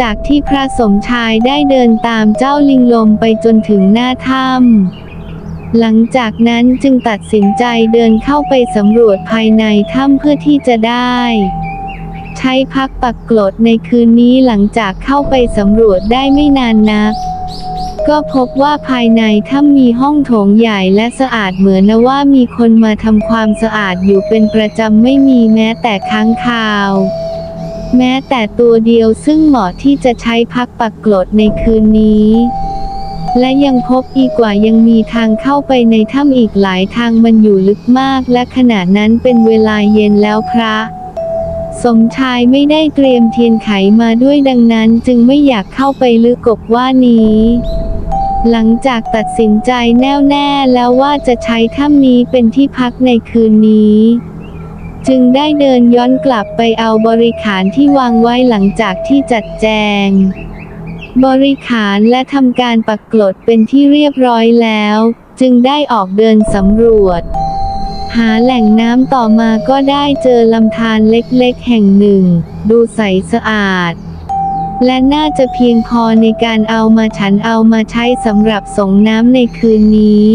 จากที่พระสมชายได้เดินตามเจ้าลิงลมไปจนถึงหน้าถ้ำหลังจากนั้นจึงตัดสินใจเดินเข้าไปสำรวจภายในถ้ำเพื่อที่จะได้ ใช้พักปักกลดในคืนนี้หลังจากเข้าไปสำรวจได้ไม่นานนักก็พบว่าภายในถ้ำมีห้องโถงใหญ่และสะอาดเหมือนนะว่ามีคนมาทำความสะอาดอยู่เป็นประจำไม่มีแม้แต่ค้างคาว แม้แต่ตัวเดียวซึ่งเหมาะที่จะใช้พักปักกลดในคืนนี้และยังพบอีกว่ายังมีทางเข้าไปในถ้ำอีกหลายทางมันอยู่ลึกมาก และขณะนั้นเป็นเวลาเย็นแล้วพระ สมชายไม่ได้เตรียมเทียนไขมาด้วยดังนั้นจึงไม่อยากเข้าไปลึกกบว่านี้ หลังจากตัดสินใจแน่วแน่แล้วว่าจะใช้ถ้ำนี้เป็นที่พักในคืนนี้ จึงได้เดินย้อนกลับไปเอาบริขารที่วางไว้หลังจากที่จัดแจง บริขารและทำการปักกลดเป็นที่เรียบร้อยแล้ว จึงได้ออกเดินสำรวจ หาแหล่งน้ำต่อมาก็ได้เจอลำธารเล็กๆ แห่งหนึ่ง ดูใสสะอาด และน่าจะเพียงพอในการเอามาฉันเอามาใช้สำหรับส่งน้ำในคืนนี้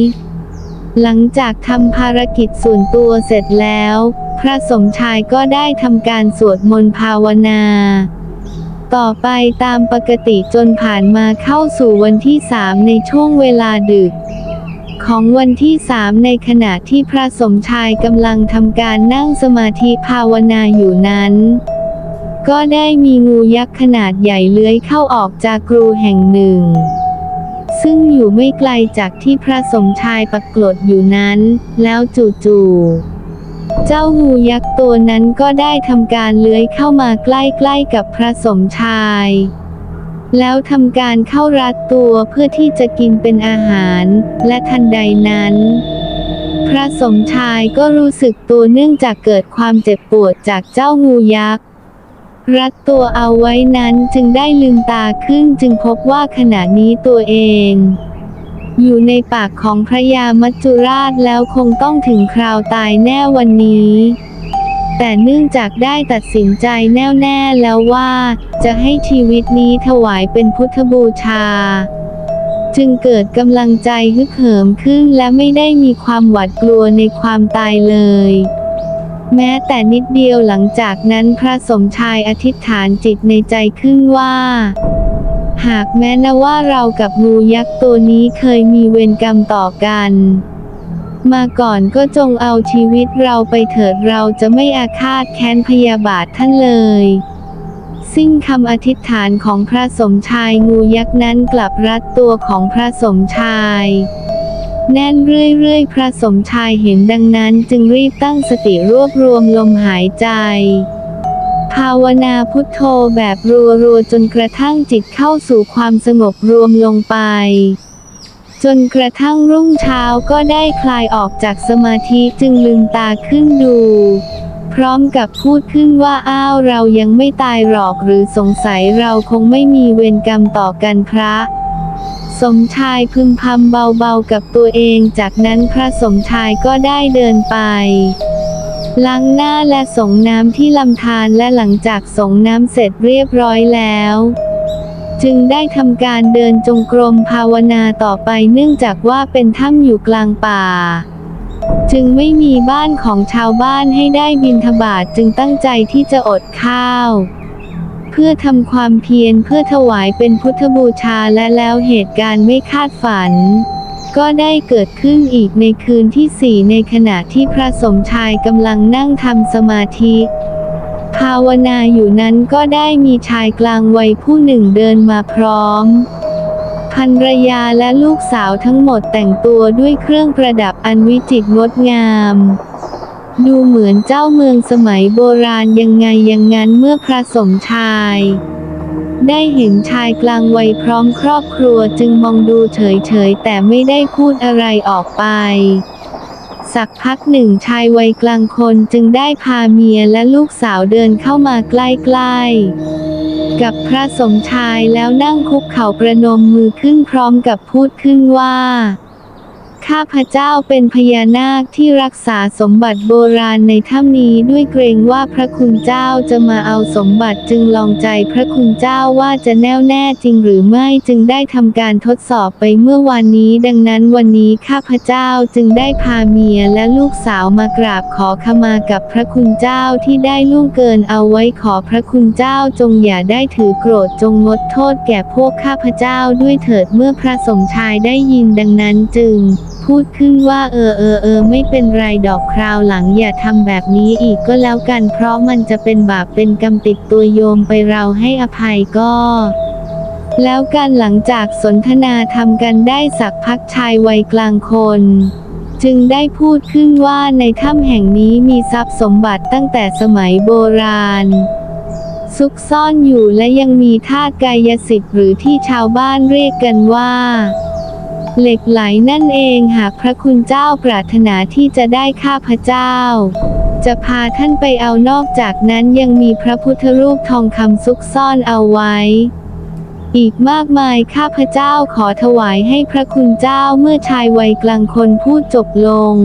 หลังจากทำภารกิจส่วนตัวเสร็จแล้ว พระสมชายก็ได้ทำการสวดมนต์ภาวนา ต่อไปตามปกติจนผ่านมาเข้าสู่วันที่สามในช่วงเวลาดึก ของวันที่สามในขณะที่พระสมชายกำลังทำการนั่งสมาธิภาวนาอยู่นั้น ก็ได้มีงูยักษ์ขนาดใหญ่เลื้อยเข้าออกจากกรูแห่งหนึ่ง ซึ่งอยู่ไม่ไกลจากที่พระสมชายปักกลดอยู่นั้น แล้วจู่ๆ เจ้างูยักษ์ตัวนั้นก็ได้ทำการเลื้อยเข้ามาใกล้ๆกับพระสมชาย แล้วทำการเข้ารัดตัวเพื่อที่จะกินเป็นอาหาร และทันใดนั้นพระสมชายก็รู้สึกตัวเนื่องจากเกิดความเจ็บปวดจากเจ้างูยักษ์ รัดตัวเอาไว้นั้นจึงได้ลืมตาขึ้นจึงพบว่าขณะนี้ตัวเอง อยู่ในปากของพระยามัจจุราชแล้วคงต้องถึงคราวตายแน่วันนี้ แต่เนื่องจากได้ตัดสินใจแน่วแน่แล้วว่า จะให้ชีวิตนี้ถวายเป็นพุทธบูชา จึงเกิดกำลังใจฮึกเหิมขึ้นและไม่ได้มีความหวาดกลัวในความตายเลย แม้แต่นิดเดียวหลังจากนั้นพระสมชายอธิษฐานจิตในใจขึ้นว่า หากแม้นะว่าเรากับงูยักษ์ตัวนี้เคยมีเวรกรรมต่อกัน มาก่อนก็จงเอาชีวิตเราไปเถิดเราจะไม่อาฆาตแค้นพยาบาทท่านเลยสิ้นคำอธิษฐานของพระสมชายงูยักษ์นั้นกลับรัดตัวของพระสมชาย แน่นเรื่อยๆ พระสมชายเห็นดังนั้นจึงรีบตั้งสติรวบรวมลมหายใจ ภาวนาพุทโธแบบรัวๆ จนกระทั่งจิตเข้าสู่ความสงบรวมลงไป จนกระทั่งรุ่งเช้าก็ได้คลายออกจากสมาธิจึงลืมตาขึ้นดู พร้อมกับพูดขึ้นว่าอ้าวเรายังไม่ตายหรอกหรือสงสัยเราคงไม่มีเวรกรรมต่อกันพระ สมชายพึมพำเบาๆกับตัวเอง จากนั้นพระสมชายก็ได้เดินไปล้างหน้าและสงน้ำที่ลำธารและหลังจากสงน้ำเสร็จเรียบร้อยแล้ว จึงได้ทำการเดินจงกรมภาวนาต่อไปเนื่องจากว่าเป็นถ้ำอยู่กลางป่า จึงไม่มีบ้านของชาวบ้านให้ได้บินทบาทจึงตั้งใจที่จะอดข้าว พื่อทำความเพียรเพื่อถวายเป็นพุทธบูชาและแล้วเหตุการณ์ไม่คาดฝัน ก็ได้เกิดขึ้นอีกในคืนที่สี่ในขณะที่พระสมชายกำลังนั่งทำสมาธิภาวนาอยู่นั้นก็ได้มีชายกลางวัยผู้หนึ่งเดินมาพร้อมภรรยาและลูกสาวทั้งหมดแต่งตัวด้วยเครื่องประดับอันวิจิตรงดงาม ดูเหมือนเจ้าเมืองสมัยโบราณยังไงย่างนั้นเมื่อพระสมชาย ได้เห็นชายกลางวัยพร้อมครอบครัวจึงมองดูเฉยๆ แต่ไม่ได้พูดอะไรออกไป สักพักหนึ่งชายวัยกลางคนจึงได้พาเมียและลูกสาวเดินเข้ามาใกล้ๆ กับพระสมชายแล้วนั่งคุกเข่าประนมมือขึ้นพร้อมกับพูดขึ้นว่า ข้าพเจ้าเป็นพญานาคที่รักษาสมบัติโบราณในถ้ำนี้ด้วยเกรงว่าพระคุณเจ้าจะมาเอาสมบัติจึงลองใจพระคุณเจ้าว่าจะแน่วแน่จริงหรือไม่จึงได้ทำการทดสอบไปเมื่อวานนี้ ดังนั้นวันนี้ข้าพเจ้าจึงได้พาเมียและลูกสาวมากราบขอขมากับพระคุณเจ้าที่ได้ล่วงเกินเอาไว้ขอพระคุณเจ้าจงอย่าได้ถือโกรธจงงดโทษแก่พวกข้าพเจ้าด้วยเถิดเมื่อพระสมชายได้ยินดังนั้นจึง พูดขึ้นว่าเออเออเออไม่เป็นไรดอกคราวหลังอย่าทำแบบนี้อีกก็แล้วกัน เพราะมันจะเป็นบาปเป็นกรรมติดตัวโยมไปเราให้อภัยก็แล้วกันหลังจากสนทนาทำกันได้สักพักชายวัยกลางคน จึงได้พูดขึ้นว่าในถ้ำแห่งนี้มีทรัพย์สมบัติตั้งแต่สมัยโบราณ ซุกซ่อนอยู่และยังมีธาตุกายสิทธิ์หรือที่ชาวบ้านเรียกกันว่า เหล็กไหลนั่นเองหากพระคุณเจ้าปรารถนาที่จะได้ข้าพเจ้า จะพาท่านไปเอานอกจากนั้นยังมีพระพุทธรูปทองคำซุกซ่อนเอาไว้ อีกมากมายข้าพเจ้าขอถวายให้พระคุณเจ้าเมื่อชายวัยกลางคนพูดจบลง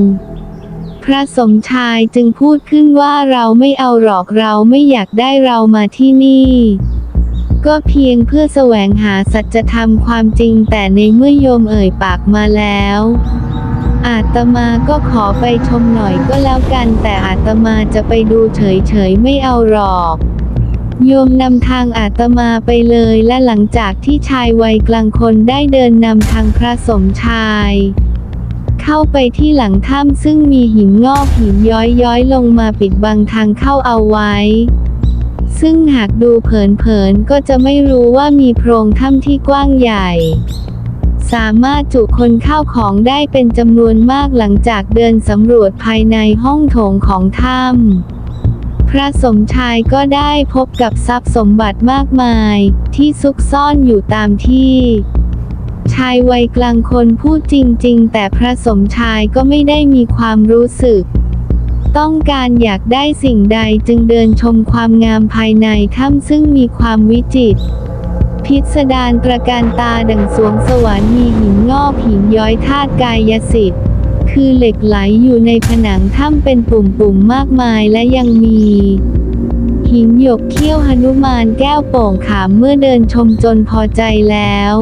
พระสมชายจึงพูดขึ้นว่าเราไม่เอาหรอกเราไม่อยากได้เรามาที่นี่ ก็เพียงเพื่อแสวงหาสัจธรรมความจริงแต่ในเมื่อโยมเอ่ยปากมาแล้ว อาตมาก็ขอไปชมหน่อยก็แล้วกันแต่อาตมาจะไปดูเฉยๆไม่เอาหรอกโยมนำทางอาตมาไปเลยและหลังจากที่ชายวัยกลางคนได้เดินนำทางพระสมชาย เข้าไปที่หลังถ้ำซึ่งมีหินงอกหินย้อยย้อยๆลงมาปิดบังทางเข้าเอาไว้ ซึ่งหากดูเผินๆก็จะไม่รู้ว่ามีโพรงถ้ำที่กว้างใหญ่ สามารถจุคนเข้าของได้เป็นจำนวนมากหลังจากเดินสำรวจภายในห้องโถงของถ้ำพระสมชายก็ได้พบกับทรัพย์สมบัติมากมาย ที่ซุกซ่อนอยู่ตามที่ ชายวัยกลางคนพูดจริง ๆ แต่พระสมชายก็ไม่ได้มีความรู้สึก ต้องการอยากได้สิ่งใดจึงเดินชมความงามภายในถ้ำซึ่งมีความวิจิตรพิสดารประการตาดังสวงสวรรค์มีหินงอกหินย้อยธาตุกายสิทธิ์คือเหล็กไหลอยู่ในผนังถ้ำเป็นปุ่มๆมากมายและยังมี หินหยกเขี้ยวหนุมานแก้วโป่งขามเมื่อเดินชมจนพอใจแล้ว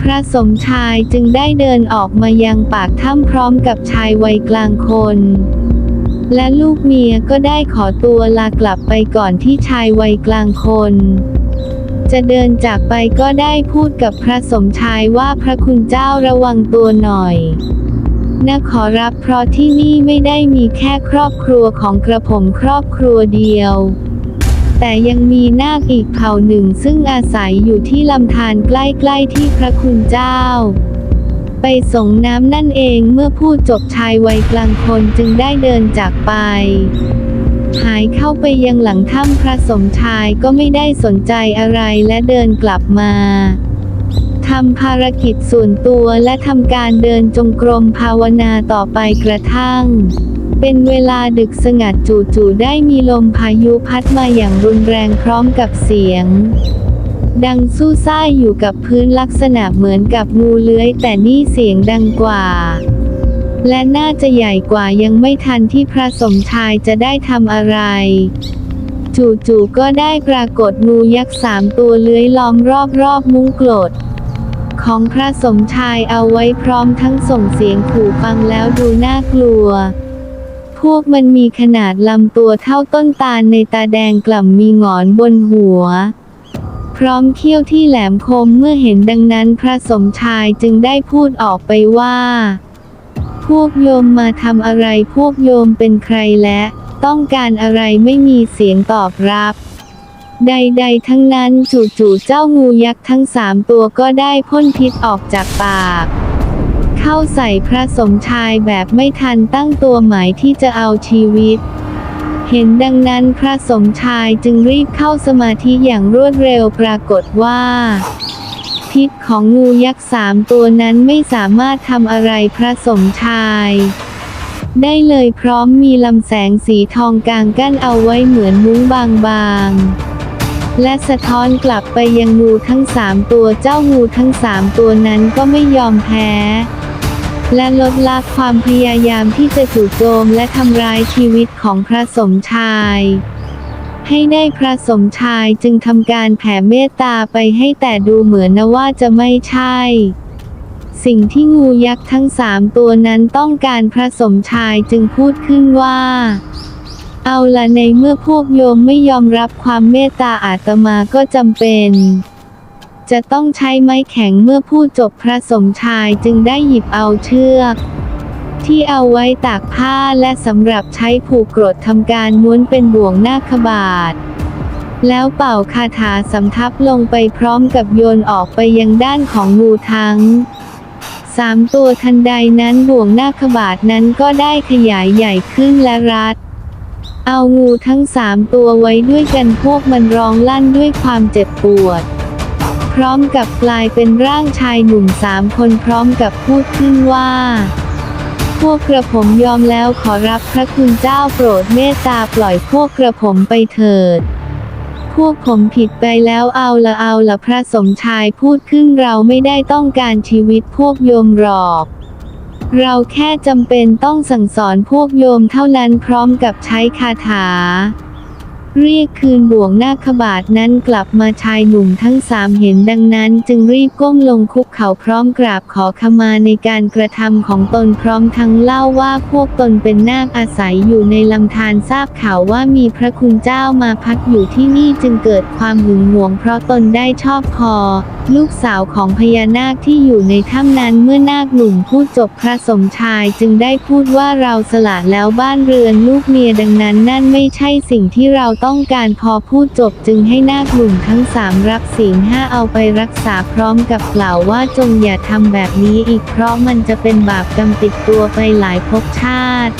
พระสมชายจึงได้เดินออกมายังปากถ้ำพร้อมกับชายวัยกลางคน และลูกเมียก็ได้ขอตัวลากลับไปก่อนที่ชายวัยกลางคน จะเดินจากไปก็ได้พูดกับพระสมชายว่าพระคุณเจ้าระวังตัวหน่อยนะขอรับเพราะที่นี่ไม่ได้มีแค่ครอบครัวของกระผมครอบครัวเดียว แต่ยังมีนาคอีกเผ่าหนึ่งซึ่งอาศัยอยู่ที่ลำธารใกล้ๆที่พระคุณเจ้า ไปส่งน้ำนั่นเองเมื่อพูดจบชายวัยกลางคนจึงได้เดินจากไป หายเข้าไปยังหลังถ้ำพระสมชายก็ไม่ได้สนใจอะไรและเดินกลับมาทำภารกิจส่วนตัวและทำการเดินจงกรมภาวนาต่อไปกระทั่ง เป็นเวลาดึกสงัดจู่ๆได้มีลมพายุพัดมาอย่างรุนแรงพร้อมกับเสียง ดังสู้ซ่ายอยู่กับพื้นลักษณะเหมือนกับงูเลื้อย แต่นี่เสียงดังกว่า และน่าจะใหญ่กว่ายังไม่ทันที่พระสมชายจะได้ทำอะไรจู่ๆก็ได้ปรากฏงูยักษ์สามตัวเลื้อยล้อมรอบๆมุ้งกลดของพระสมชายเอาไว้พร้อมทั้งส่งเสียงขู่ฟังแล้วดูน่ากลัว พวกมันมีขนาดลำตัวเท่าต้นตาลในตาแดงกล่ำมีหงอนบนหัว พร้อมเขี้ยวที่แหลมคมเมื่อเห็นดังนั้นพระสมชายจึงได้พูดออกไปว่า พวกโยมมาทำอะไรพวกโยมเป็นใครและต้องการอะไรไม่มีเสียงตอบรับ ใดๆทั้งนั้นจู่ๆเจ้างูยักษ์ทั้งสามตัวก็ได้พ่นพิษออกจากปาก เข้าใส่พระสมชายแบบไม่ทันตั้งตัวหมายที่จะเอาชีวิต เห็นดังนั้นพระสมชายจึงรีบเข้าสมาธิอย่างรวดเร็วปรากฏว่า พิษของงูยักษ์สามตัวนั้นไม่สามารถทำอะไรพระสมชาย ได้เลยพร้อมมีลำแสงสีทองกลางกั้นเอาไว้เหมือนมุ้งบางๆ และสะท้อนกลับไปยังงูทั้งสามตัวเจ้างูทั้งสามตัวนั้นก็ไม่ยอมแพ้ และลดละความพยายามที่จะจู่โจมและทำร้ายชีวิตของพระสมชายให้ได้พระสมชายจึงทำการแผ่เมตตาไปให้แต่ดูเหมือนนะว่าจะไม่ใช่ สิ่งที่งูยักษ์ทั้งสามตัวนั้นต้องการพระสมชายจึงพูดขึ้นว่า เอาละในเมื่อพวกโยมไม่ยอมรับความเมตตาอาตมาก็จำเป็น จะต้องใช้ไม้แข็งเมื่อพูดจบพระสมชายจึงได้หยิบเอาเชือก ที่เอาไว้ตากผ้าและสำหรับใช้ผูกกรดทำการม้วนเป็นบ่วงหน้าคบาทแล้วเป่าคาถาสำทับลงไปพร้อมกับโยนออกไปยังด้านของงูทั้งสามตัวทันใดนั้นบ่วงหน้าคบาทนั้นก็ได้ขยายใหญ่ขึ้นและรัด เอางูทั้งสามตัวไว้ด้วยกันพวกมันร้องลั่นด้วยความเจ็บปวด พร้อมกับกลายเป็นร่างชายหนุ่มสามคนพร้อมกับพูดขึ้นว่า พวกกระผมยอมแล้วขอรับพระคุณเจ้าโปรดเมตตาปล่อยพวกกระผมไปเถิดพวกผมผิดไปแล้วเอาละเอาละพระสมชายพูดขึ้นเราไม่ได้ต้องการชีวิตพวกโยมหรอก เราแค่จำเป็นต้องสั่งสอนพวกโยมเท่านั้นพร้อมกับใช้คาถา เรียกคืนบ่วงนาคบาทนั้นกลับมาชายหนุ่มทั้งสามเห็นดังนั้น จึงรีบก้มลงคุกเข่าพร้อมกราบขอขมาในการกระทำของตนพร้อมทั้งเล่าว่าพวกตนเป็นนาคอาศัยอยู่ในลำธารทราบข่าวว่ามีพระคุณเจ้ามาพักอยู่ที่นี่จึงเกิดความหึงหวง เพราะตนได้ชอบพอลูกสาวของพญานาคที่อยู่ในถ้ำนั้นเมื่อนาคหนุ่มพูดจบพระสมชายจึงได้พูดว่าเราสละแล้วบ้านเรือนลูกเมียดังนั้นนั่นไม่ใช่สิ่งที่เราต้องการพอพูดจบจึงให้หน้ากลุ่มทั้งสามรับศีลห้าเอาไปรักษาพร้อมกับกล่าวว่าจงอย่าทำแบบนี้อีกเพราะมันจะเป็นบาปกรรมติดตัวไปหลายภพชาติ